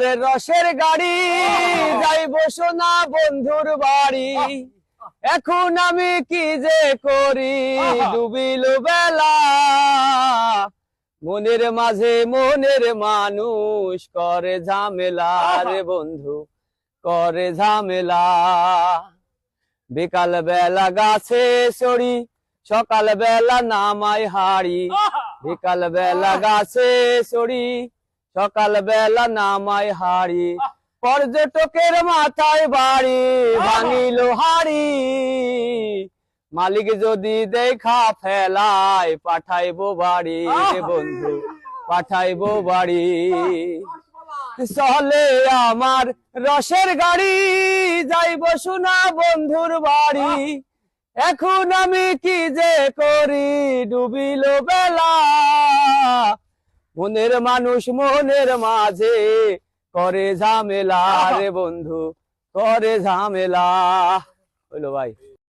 আরে রসের গাড়ি যাইব সোনা বন্ধুর বাড়ি। এখন আমি কি যে করি? ডুবিল বেলা। মনের মাঝে মনের মানুষ করে ঝামেলা। রে বন্ধু করে ঝামেলা। বিকাল বেলা গাছে চড়ি সকাল বেলা নামাই হাড়ি। বিকাল বেলা গাছে চড়ি সকাল বেলা নামাই হাড়ি, পর্যটকের মাথায় বাড়ি, ভাঙিল হাড়ি। মালিক যদি দেখা ফেলায়, পাঠাইবো বাড়ি বন্ধু, পাঠাইবো বাড়ি। চলে আমার রসের গাড়ি, যাইব শোনা বন্ধুর বাড়ি। এখন আমি কি যে করি, ডুবিল বেলা। মনের মানুষ মনের মাঝে করে ঝামেলা রে বন্ধু করে ঝামেলা। হইল ভাই।